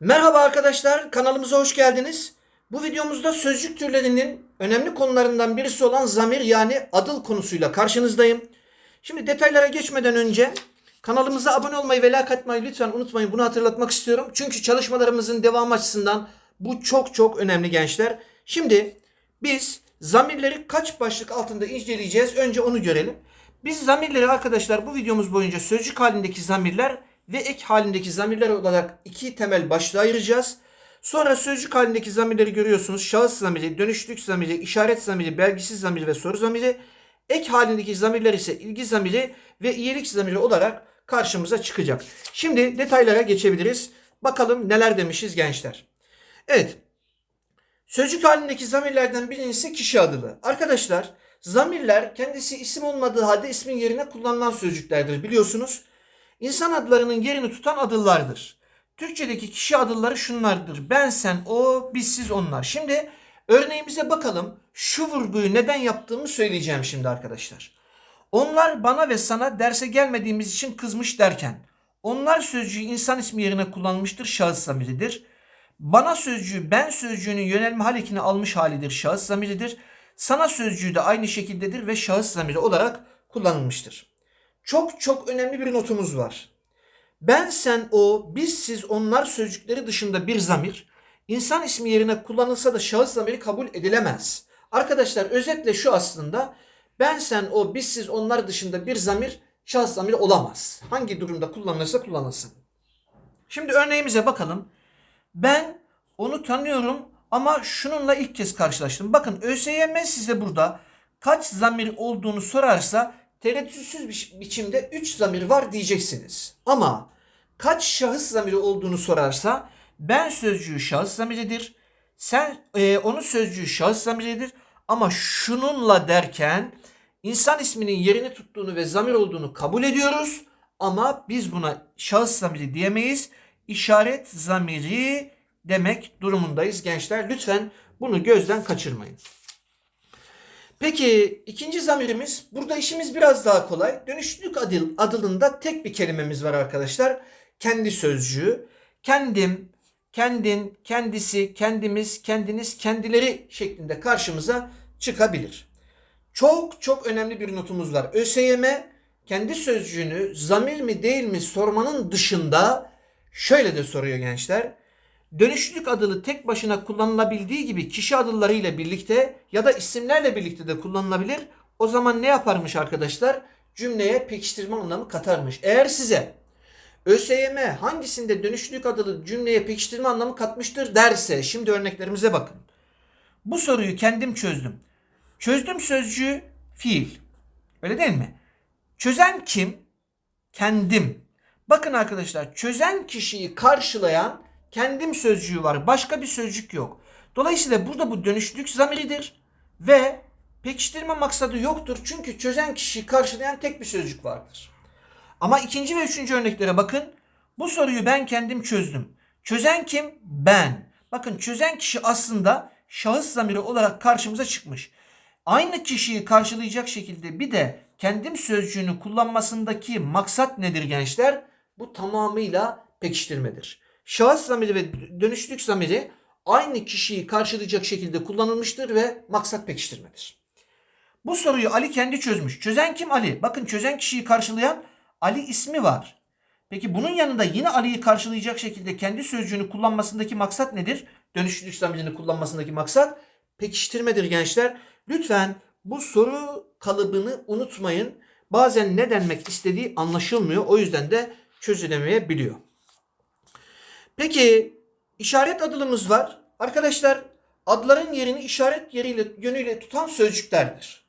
Merhaba arkadaşlar, kanalımıza hoş geldiniz. Bu videomuzda sözcük türlerinin önemli konularından birisi olan zamir yani adıl konusuyla karşınızdayım. Şimdi detaylara geçmeden önce kanalımıza abone olmayı ve like atmayı lütfen unutmayın. Bunu hatırlatmak istiyorum. Çünkü çalışmalarımızın devamı açısından bu çok çok önemli gençler. Şimdi biz zamirleri kaç başlık altında inceleyeceğiz? Önce onu görelim. Biz zamirleri arkadaşlar bu videomuz boyunca sözcük halindeki zamirler ve ek halindeki zamirler olarak iki temel başlığa ayıracağız. Sonra sözcük halindeki zamirleri görüyorsunuz. Şahıs zamiri, dönüşlük zamiri, işaret zamiri, belgisiz zamiri ve soru zamiri. Ek halindeki zamirler ise ilgi zamiri ve iyilik zamiri olarak karşımıza çıkacak. Şimdi detaylara geçebiliriz. Bakalım neler demişiz gençler. Evet. Sözcük halindeki zamirlerden birincisi kişi adılı. Arkadaşlar zamirler kendisi isim olmadığı halde ismin yerine kullanılan sözcüklerdir biliyorsunuz. İnsan adlarının yerini tutan adıllardır. Türkçedeki kişi adılları şunlardır. Ben, sen, o, biz, siz, onlar. Şimdi örneğimize bakalım. Şu vurguyu neden yaptığımı söyleyeceğim şimdi arkadaşlar. Onlar bana ve sana derse gelmediğimiz için kızmış derken onlar sözcüğü insan ismi yerine kullanmıştır şahıs zamiridir. Bana sözcüğü ben sözcüğünün yönelme hal ekini almış halidir şahıs zamiridir. Sana sözcüğü de aynı şekildedir ve şahıs zamiri olarak kullanılmıştır. Çok çok önemli bir notumuz var. Ben, sen, o, biz, siz, onlar sözcükleri dışında bir zamir insan ismi yerine kullanılsa da şahıs zamiri kabul edilemez. Arkadaşlar özetle şu aslında ben, sen, o, biz, siz, onlar dışında bir zamir şahıs zamiri olamaz. Hangi durumda kullanılırsa kullanılsın. Şimdi örneğimize bakalım. Ben onu tanıyorum ama şununla ilk kez karşılaştım. Bakın ÖSYM size burada kaç zamir olduğunu sorarsa tereddütsüz bir biçimde 3 zamir var diyeceksiniz. Ama kaç şahıs zamiri olduğunu sorarsa ben sözcüğü şahıs zamiridir. Sen e, onun sözcüğü şahıs zamiridir. Ama şununla derken insan isminin yerini tuttuğunu ve zamir olduğunu kabul ediyoruz. Ama biz buna şahıs zamiri diyemeyiz. İşaret zamiri demek durumundayız gençler. Lütfen bunu gözden kaçırmayın. Peki ikinci zamirimiz burada işimiz biraz daha kolay. Dönüşlülük adıl, adılında tek bir kelimemiz var arkadaşlar. Kendi sözcüğü. Kendim, kendin, kendisi, kendimiz, kendiniz, kendileri şeklinde karşımıza çıkabilir. Çok çok önemli bir notumuz var. ÖSYM kendi sözcüğünü zamir mi değil mi sormanın dışında şöyle de soruyor gençler. Dönüşlülük adılı tek başına kullanılabildiği gibi kişi adıllarıyla birlikte ya da isimlerle birlikte de kullanılabilir. O zaman ne yaparmış arkadaşlar? Cümleye pekiştirme anlamı katarmış. Eğer size ÖSYM hangisinde dönüşlülük adılı cümleye pekiştirme anlamı katmıştır derse şimdi örneklerimize bakın. Bu soruyu kendim çözdüm. Çözdüm sözcüğü fiil. Öyle değil mi? Çözen kim? Kendim. Bakın arkadaşlar çözen kişiyi karşılayan kendim sözcüğü var. Başka bir sözcük yok. Dolayısıyla burada bu dönüşlülük zamiridir ve pekiştirme maksadı yoktur. Çünkü çözen kişiyi karşılayan tek bir sözcük vardır. Ama ikinci ve üçüncü örneklere bakın. Bu soruyu ben kendim çözdüm. Çözen kim? Ben. Bakın çözen kişi aslında şahıs zamiri olarak karşımıza çıkmış. Aynı kişiyi karşılayacak şekilde bir de kendim sözcüğünü kullanmasındaki maksat nedir gençler? Bu tamamıyla pekiştirmedir. Şahıs zamiri ve dönüşlük zamiri aynı kişiyi karşılayacak şekilde kullanılmıştır ve maksat pekiştirmedir. Bu soruyu Ali kendi çözmüş. Çözen kim Ali? Bakın çözen kişiyi karşılayan Ali ismi var. Peki bunun yanında yine Ali'yi karşılayacak şekilde kendi sözcüğünü kullanmasındaki maksat nedir? Dönüşlülük zamirini kullanmasındaki maksat pekiştirmedir gençler. Lütfen bu soru kalıbını unutmayın. Bazen ne denmek istediği anlaşılmıyor. O yüzden de çözülemeyebiliyor. Peki işaret adılımız var. Arkadaşlar adların yerini işaret yeriyle yönüyle tutan sözcüklerdir.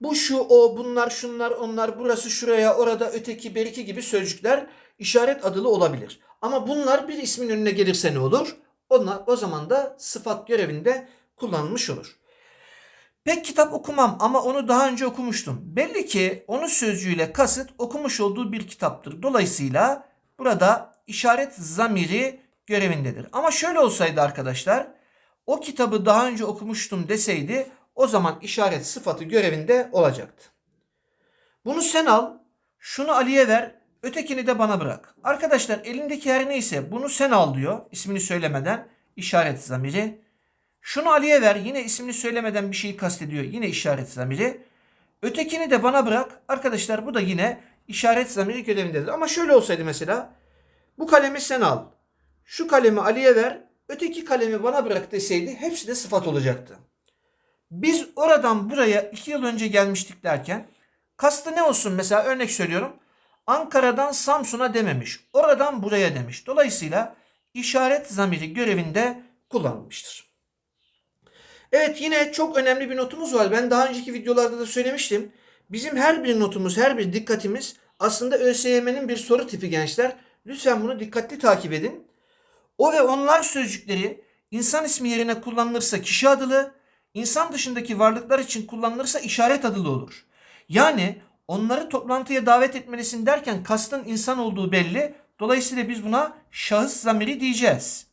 Bu şu o bunlar şunlar onlar burası şuraya orada öteki beriki gibi sözcükler işaret adılı olabilir. Ama bunlar bir ismin önüne gelirse ne olur? Onlar o zaman da sıfat görevinde kullanılmış olur. Pek kitap okumam ama onu daha önce okumuştum. Belli ki onun sözcüğüyle kasıt okumuş olduğu bir kitaptır. Dolayısıyla burada işaret zamiri görevindedir. Ama şöyle olsaydı arkadaşlar o kitabı daha önce okumuştum deseydi o zaman işaret sıfatı görevinde olacaktı. Bunu sen al, şunu Ali'ye ver Ötekini de bana bırak. Arkadaşlar elindeki her neyse bunu sen al diyor. ismini söylemeden işaret zamiri. Şunu Ali'ye ver. Yine ismini söylemeden bir şeyi kastediyor. Yine işaret zamiri. Ötekini de bana bırak. Arkadaşlar bu da yine işaret zamiri görevindedir. Ama şöyle olsaydı mesela bu kalemi sen al. Şu kalemi Ali'ye ver. Öteki kalemi bana bırak deseydi hepsi de sıfat olacaktı. Biz oradan buraya iki yıl önce gelmiştik derken kastı ne olsun mesela örnek söylüyorum. Ankara'dan Samsun'a dememiş. Oradan buraya demiş. Dolayısıyla işaret zamiri görevinde kullanılmıştır. Evet yine çok önemli bir notumuz var. Ben daha önceki videolarda da söylemiştim. Bizim her bir notumuz, her bir dikkatimiz aslında ÖSYM'nin bir soru tipi gençler. Lütfen bunu dikkatli takip edin. O ve onlar sözcükleri insan ismi yerine kullanılırsa kişi adılı, insan dışındaki varlıklar için kullanılırsa işaret adılı olur. Yani onları toplantıya davet etmelisin derken kastın insan olduğu belli. Dolayısıyla biz buna şahıs zamiri diyeceğiz.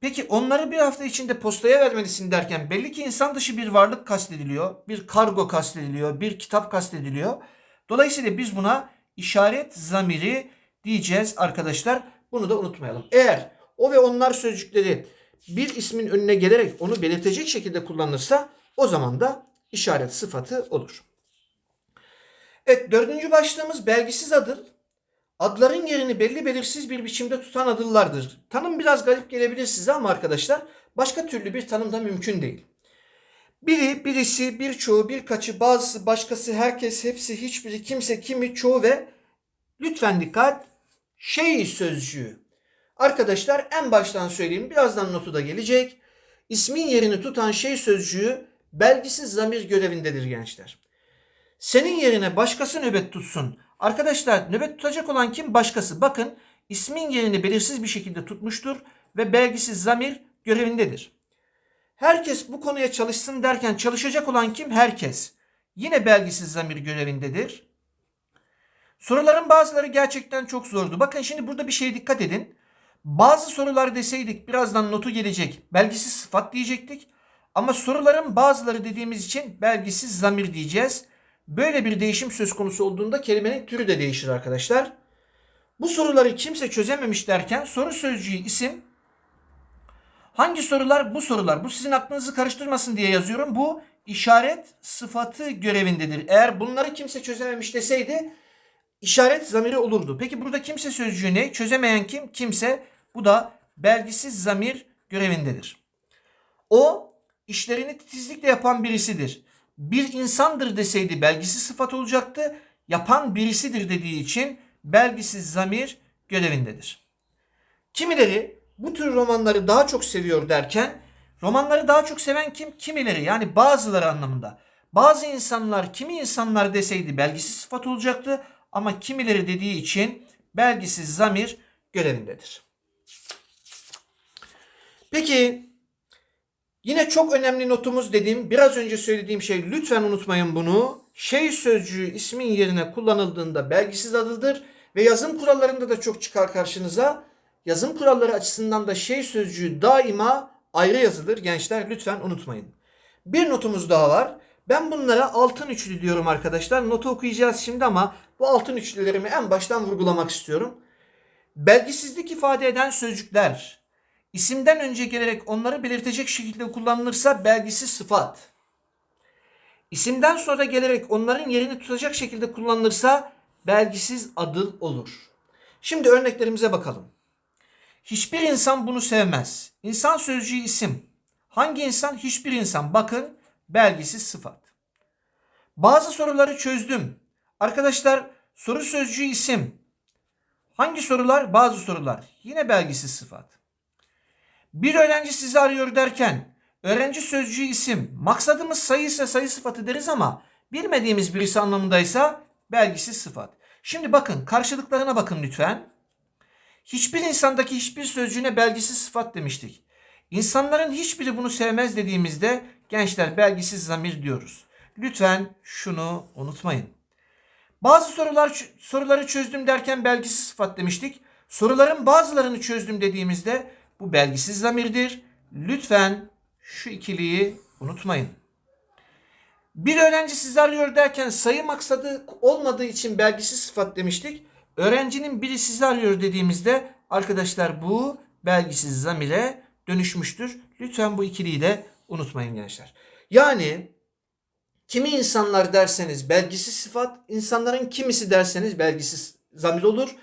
Peki onları bir hafta içinde postaya vermelisin derken belli ki insan dışı bir varlık kastediliyor. Bir kargo kastediliyor, bir kitap kastediliyor. Dolayısıyla biz buna işaret zamiri diyeceğiz arkadaşlar. Bunu da unutmayalım. Eğer o ve onlar sözcükleri bir ismin önüne gelerek onu belirtecek şekilde kullanılırsa o zaman da işaret sıfatı olur. Evet dördüncü başlığımız belgisiz adır. Adların yerini belli belirsiz bir biçimde tutan adıllardır. Tanım biraz garip gelebilir size ama arkadaşlar başka türlü bir tanım da mümkün değil. Biri, birisi, birçoğu, birkaçı, bazısı, başkası, herkes, hepsi, hiçbiri, kimse, kimi, çoğu ve lütfen dikkat şey sözcüğü. Arkadaşlar en baştan söyleyeyim birazdan notu da gelecek. İsmin yerini tutan şey sözcüğü belgisiz zamir görevindedir gençler. Senin yerine başkası nöbet tutsun. Arkadaşlar nöbet tutacak olan kim? Başkası. Bakın ismin yerini belirsiz bir şekilde tutmuştur ve belgisiz zamir görevindedir. Herkes bu konuya çalışsın derken çalışacak olan kim? Herkes. Yine belgisiz zamir görevindedir. Soruların bazıları gerçekten çok zordu. Bakın şimdi burada bir şeye dikkat edin. Bazı sorular deseydik birazdan notu gelecek. Belgisiz sıfat diyecektik. Ama soruların bazıları dediğimiz için belgisiz zamir diyeceğiz. Böyle bir değişim söz konusu olduğunda kelimenin türü de değişir arkadaşlar. Bu soruları kimse çözememiş derken soru sözcüğü isim hangi sorular bu sorular bu sizin aklınızı karıştırmasın diye yazıyorum. Bu işaret sıfatı görevindedir. Eğer bunları kimse çözememiş deseydi işaret zamiri olurdu. Peki burada kimse sözcüğü ne? Çözemeyen kim? Kimse. Bu da belgisiz zamir görevindedir. O işlerini titizlikle yapan birisidir. Bir insandır deseydi belgisiz sıfat olacaktı. Yapan birisidir dediği için belgisiz zamir görevindedir. Kimileri bu tür romanları daha çok seviyor derken romanları daha çok seven kim? Kimileri yani bazıları anlamında. Bazı insanlar kimi insanlar deseydi belgisiz sıfat olacaktı ama kimileri dediği için belgisiz zamir görevindedir. Peki yine çok önemli notumuz dediğim biraz önce söylediğim şey lütfen unutmayın bunu. Şey sözcüğü ismin yerine kullanıldığında belgisiz adıdır ve yazım kurallarında da çok çıkar karşınıza. Yazım kuralları açısından da şey sözcüğü daima ayrı yazılır gençler lütfen unutmayın. Bir notumuz daha var. Ben bunlara altın üçlü diyorum arkadaşlar. Notu okuyacağız şimdi ama bu altın üçlülerimi en baştan vurgulamak istiyorum. Belgisizlik ifade eden sözcükler isimden önce gelerek onları belirtecek şekilde kullanılırsa belgisiz sıfat. İsimden sonra gelerek onların yerini tutacak şekilde kullanılırsa belgisiz adıl olur. Şimdi örneklerimize bakalım. Hiçbir insan bunu sevmez. İnsan sözcüğü isim. Hangi insan? Hiçbir insan. Bakın belgisiz sıfat. Bazı soruları çözdüm. Arkadaşlar soru sözcüğü isim. Hangi sorular? Bazı sorular. Yine belgisiz sıfat. Bir öğrenci sizi arıyor derken öğrenci sözcüğü isim. Maksadımız sayı ise sayı sıfatı deriz ama bilmediğimiz birisi anlamındaysa belgisiz sıfat. Şimdi bakın karşılıklarına bakın lütfen. Hiçbir insandaki hiçbir sözcüğüne belgisiz sıfat demiştik. İnsanların hiçbiri bunu sevmez dediğimizde gençler belgisiz zamir diyoruz. Lütfen şunu unutmayın. Bazı sorular soruları çözdüm derken belgisiz sıfat demiştik. Soruların bazılarını çözdüm dediğimizde bu belgisiz zamirdir. Lütfen şu ikiliyi unutmayın. Bir öğrenci sizi arıyor derken sayı maksadı olmadığı için belgisiz sıfat demiştik. öğrencinin biri sizi arıyor dediğimizde arkadaşlar bu belgisiz zamire dönüşmüştür. Lütfen bu ikiliyi de unutmayın gençler. Yani kimi insanlar derseniz belgisiz sıfat, insanların kimisi derseniz belgisiz zamir olur.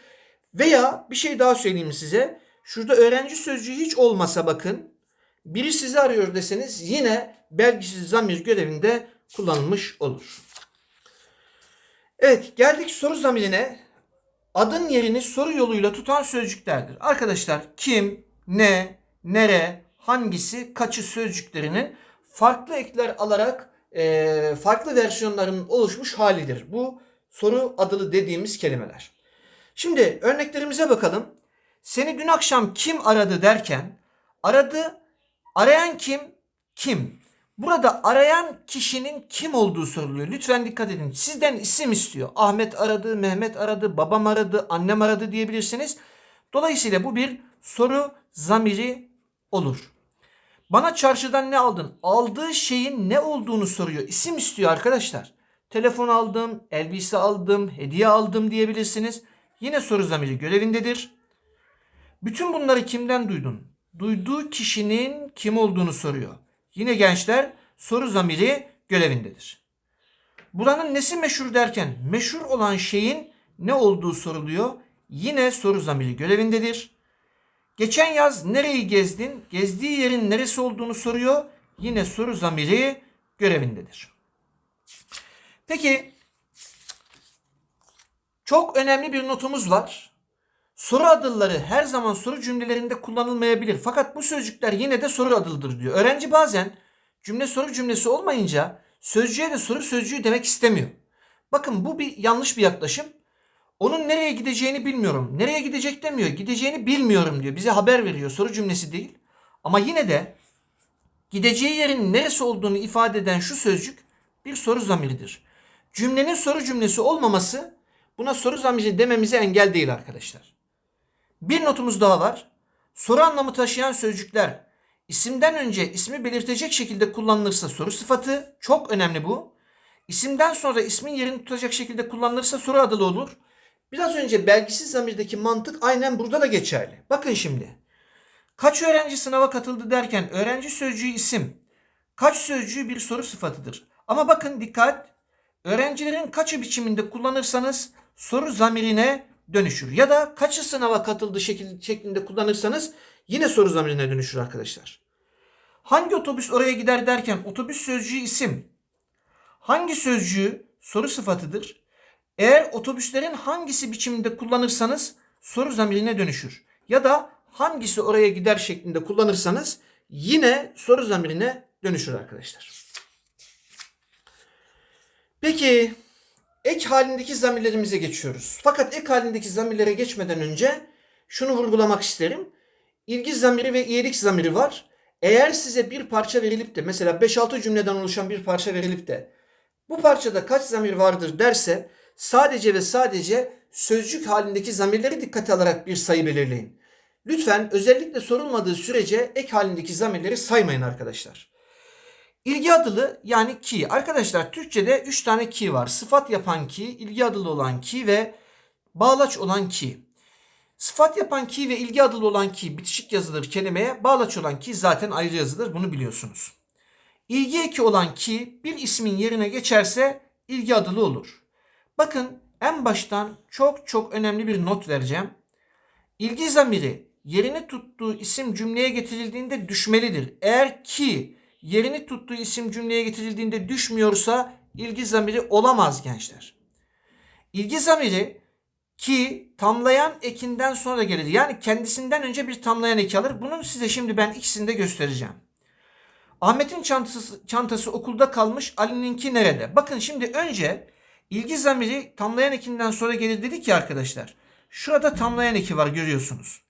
Veya bir şey daha söyleyeyim size. Şurada öğrenci sözcüğü hiç olmasa bakın. Biri sizi arıyor deseniz yine belgisiz zamir görevinde kullanılmış olur. Evet geldik soru zamirine. Adın yerini soru yoluyla tutan sözcüklerdir. Arkadaşlar kim, ne, nere, hangisi, kaçı sözcüklerinin farklı ekler alarak e, farklı versiyonlarının oluşmuş halidir. Bu soru adılı dediğimiz kelimeler. Şimdi örneklerimize bakalım. Seni dün akşam kim aradı derken aradı, arayan kim, kim? Burada arayan kişinin kim olduğu soruluyor. Lütfen dikkat edin. Sizden isim istiyor. Ahmet aradı, Mehmet aradı, babam aradı, annem aradı diyebilirsiniz. Dolayısıyla bu bir soru zamiri olur. Bana çarşıdan ne aldın? Aldığı şeyin ne olduğunu soruyor. İsim istiyor arkadaşlar. Telefon aldım, elbise aldım, hediye aldım diyebilirsiniz. Yine soru zamiri görevindedir. Bütün bunları kimden duydun? Duyduğu kişinin kim olduğunu soruyor. Yine gençler soru zamiri görevindedir. Buranın nesi meşhur derken meşhur olan şeyin ne olduğu soruluyor. Yine soru zamiri görevindedir. Geçen yaz nereyi gezdin? Gezdiği yerin neresi olduğunu soruyor. Yine soru zamiri görevindedir. Peki çok önemli bir notumuz var. Soru adılları her zaman soru cümlelerinde kullanılmayabilir. Fakat bu sözcükler yine de soru adılıdır diyor. Öğrenci bazen cümle soru cümlesi olmayınca sözcüğe de soru sözcüğü demek istemiyor. Bakın bu bir yanlış bir yaklaşım. Onun nereye gideceğini bilmiyorum. Nereye gidecek demiyor. Gideceğini bilmiyorum diyor. Bize haber veriyor. Soru cümlesi değil. Ama yine de gideceği yerin neresi olduğunu ifade eden şu sözcük bir soru zamiridir. Cümlenin soru cümlesi olmaması buna soru zamiri dememize engel değil arkadaşlar. Bir notumuz daha var. Soru anlamı taşıyan sözcükler isimden önce ismi belirtecek şekilde kullanılırsa soru sıfatı çok önemli bu. İsimden sonra ismin yerini tutacak şekilde kullanılırsa soru adılı olur. Biraz önce belgisiz zamirdeki mantık aynen burada da geçerli. Bakın şimdi. Kaç öğrenci sınava katıldı derken öğrenci sözcüğü isim. Kaç sözcüğü bir soru sıfatıdır. Ama bakın dikkat. Öğrencilerin kaçı biçiminde kullanırsanız soru zamirine dönüşür. Ya da kaçı sınava katıldı şeklinde kullanırsanız yine soru zamirine dönüşür arkadaşlar. Hangi otobüs oraya gider derken otobüs sözcüğü isim. Hangi sözcüğü soru sıfatıdır. Eğer otobüslerin hangisi biçiminde kullanırsanız soru zamirine dönüşür. Ya da hangisi oraya gider şeklinde kullanırsanız yine soru zamirine dönüşür arkadaşlar. Peki ek halindeki zamirlerimize geçiyoruz. Fakat ek halindeki zamirlere geçmeden önce şunu vurgulamak isterim. İlgi zamiri ve iyilik zamiri var. Eğer size bir parça verilip de mesela 5-6 cümleden oluşan bir parça verilip de bu parçada kaç zamir vardır derse sadece ve sadece sözcük halindeki zamirleri dikkate alarak bir sayı belirleyin. Lütfen özellikle sorulmadığı sürece ek halindeki zamirleri saymayın arkadaşlar. İlgi adılı yani ki. Arkadaşlar Türkçe'de 3 tane ki var. Sıfat yapan ki, ilgi adılı olan ki ve bağlaç olan ki. Sıfat yapan ki ve ilgi adılı olan ki bitişik yazılır kelimeye. Bağlaç olan ki zaten ayrı yazılır. Bunu biliyorsunuz. İlgi eki olan ki bir ismin yerine geçerse ilgi adılı olur. Bakın en baştan çok çok önemli bir not vereceğim. İlgi zamiri yerini tuttuğu isim cümleye getirildiğinde düşmelidir. Eğer ki yerini tuttuğu isim cümleye getirildiğinde düşmüyorsa ilgi zamiri olamaz gençler. İlgi zamiri ki tamlayan ekinden sonra gelir. Yani kendisinden önce bir tamlayan eki alır. Bunu size şimdi ben ikisini de göstereceğim. Ahmet'in çantası, çantası okulda kalmış. Ali'ninki nerede? Bakın şimdi önce ilgi zamiri tamlayan ekinden sonra gelir dedik ya arkadaşlar. Şurada tamlayan eki var görüyorsunuz.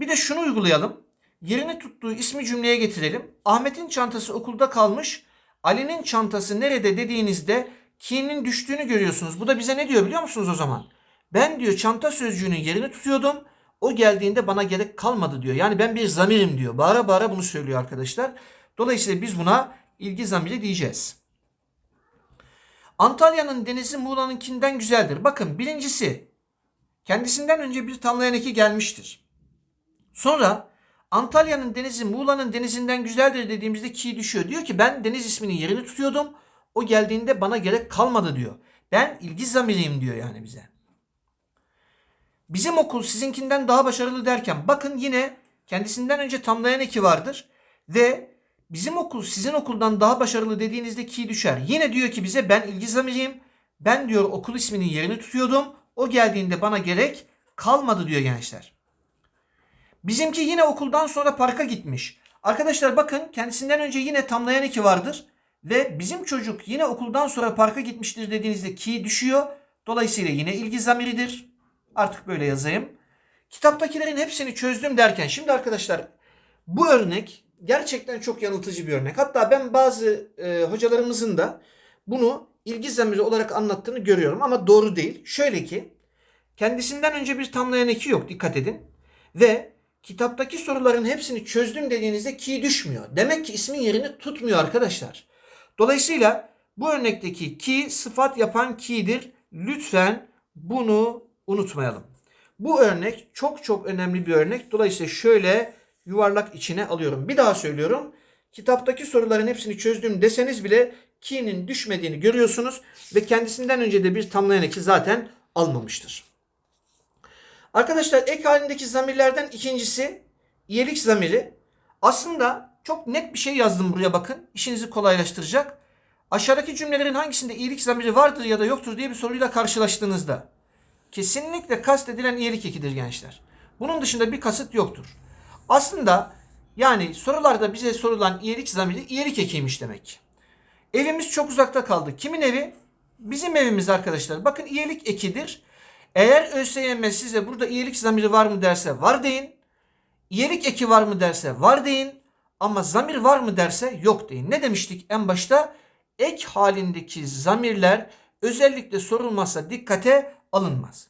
Bir de şunu uygulayalım. Yerini tuttuğu ismi cümleye getirelim. Ahmet'in çantası okulda kalmış. Ali'nin çantası nerede dediğinizde ki'nin düştüğünü görüyorsunuz. Bu da bize ne diyor biliyor musunuz o zaman? Ben diyor çanta sözcüğünün yerini tutuyordum. O geldiğinde bana gerek kalmadı diyor. Yani ben bir zamirim diyor. Bağıra bağıra bunu söylüyor arkadaşlar. Dolayısıyla biz buna ilgi zamiri diyeceğiz. Antalya'nın denizi Muğla'nınkinden güzeldir. Bakın birincisi kendisinden önce bir tamlayan eki gelmiştir. Sonra Antalya'nın denizi Muğla'nın denizinden güzeldir dediğimizde ki düşüyor. Diyor ki ben deniz isminin yerini tutuyordum. O geldiğinde bana gerek kalmadı diyor. Ben ilgi zamiriyim diyor yani bize. Bizim okul sizinkinden daha başarılı derken bakın yine kendisinden önce tamlayan eki vardır. Ve bizim okul sizin okuldan daha başarılı dediğinizde ki düşer. Yine diyor ki bize ben ilgi zamiriyim. Ben diyor okul isminin yerini tutuyordum. O geldiğinde bana gerek kalmadı diyor gençler. Bizimki yine okuldan sonra parka gitmiş. Arkadaşlar bakın kendisinden önce yine tamlayan eki vardır. Ve bizim çocuk yine okuldan sonra parka gitmiştir dediğinizde ki düşüyor. Dolayısıyla yine ilgi zamiridir. Artık böyle yazayım. Kitaptakilerin hepsini çözdüm derken şimdi arkadaşlar bu örnek gerçekten çok yanıltıcı bir örnek. Hatta ben bazı e, hocalarımızın da bunu ilgi zamiri olarak anlattığını görüyorum ama doğru değil. Şöyle ki kendisinden önce bir tamlayan eki yok dikkat edin. Ve kitaptaki soruların hepsini çözdüm dediğinizde ki düşmüyor. Demek ki ismin yerini tutmuyor arkadaşlar. Dolayısıyla bu örnekteki ki sıfat yapan ki'dir. Lütfen bunu unutmayalım. Bu örnek çok çok önemli bir örnek. Dolayısıyla şöyle yuvarlak içine alıyorum. Bir daha söylüyorum. Kitaptaki soruların hepsini çözdüm deseniz bile ki'nin düşmediğini görüyorsunuz ve kendisinden önce de bir tamlayan eki zaten almamıştır. Arkadaşlar ek halindeki zamirlerden ikincisi iyilik zamiri. Aslında çok net bir şey yazdım buraya bakın. İşinizi kolaylaştıracak. Aşağıdaki cümlelerin hangisinde iyilik zamiri vardır ya da yoktur diye bir soruyla karşılaştığınızda kesinlikle kastedilen iyilik ekidir gençler. Bunun dışında bir kasıt yoktur. Aslında yani sorularda bize sorulan iyilik zamiri iyilik ekiymiş demek. Evimiz çok uzakta kaldı. Kimin evi? Bizim evimiz arkadaşlar. Bakın iyilik ekidir. Eğer ÖSYM size burada iyilik zamiri var mı derse var deyin. İyilik eki var mı derse var deyin. Ama zamir var mı derse yok deyin. Ne demiştik en başta? Ek halindeki zamirler özellikle sorulmazsa dikkate alınmaz.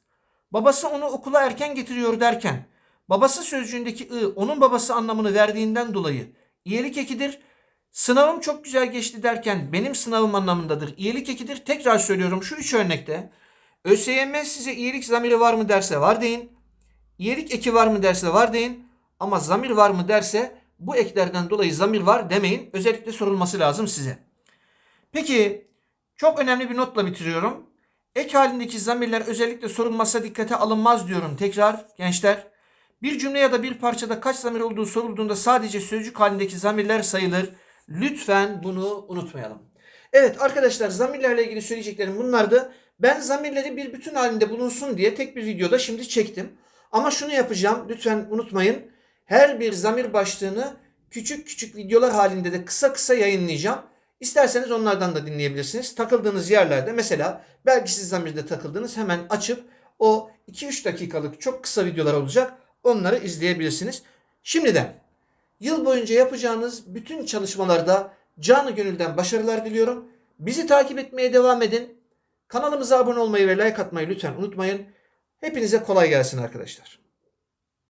Babası onu okula erken getiriyor derken babası sözcüğündeki ı onun babası anlamını verdiğinden dolayı iyilik ekidir. Sınavım çok güzel geçti derken benim sınavım anlamındadır. İyilik ekidir. Tekrar söylüyorum şu üç örnekte ÖSYM size iyilik zamiri var mı derse var deyin. İyilik eki var mı derse var deyin. Ama zamir var mı derse bu eklerden dolayı zamir var demeyin. Özellikle sorulması lazım size. Peki çok önemli bir notla bitiriyorum. Ek halindeki zamirler özellikle sorulmazsa dikkate alınmaz diyorum tekrar gençler. Bir cümle ya da bir parçada kaç zamir olduğu sorulduğunda sadece sözcük halindeki zamirler sayılır. Lütfen bunu unutmayalım. Evet arkadaşlar zamirlerle ilgili söyleyeceklerim bunlardı. Ben zamirleri bir bütün halinde bulunsun diye tek bir videoda şimdi çektim. Ama şunu yapacağım lütfen unutmayın. Her bir zamir başlığını küçük küçük videolar halinde de kısa kısa yayınlayacağım. İsterseniz onlardan da dinleyebilirsiniz. Takıldığınız yerlerde mesela belgisiz zamirde takıldınız hemen açıp o 2-3 dakikalık çok kısa videolar olacak. Onları izleyebilirsiniz. Şimdiden yıl boyunca yapacağınız bütün çalışmalarda canı gönülden başarılar diliyorum. Bizi takip etmeye devam edin. Kanalımıza abone olmayı ve like atmayı lütfen unutmayın. Hepinize kolay gelsin arkadaşlar.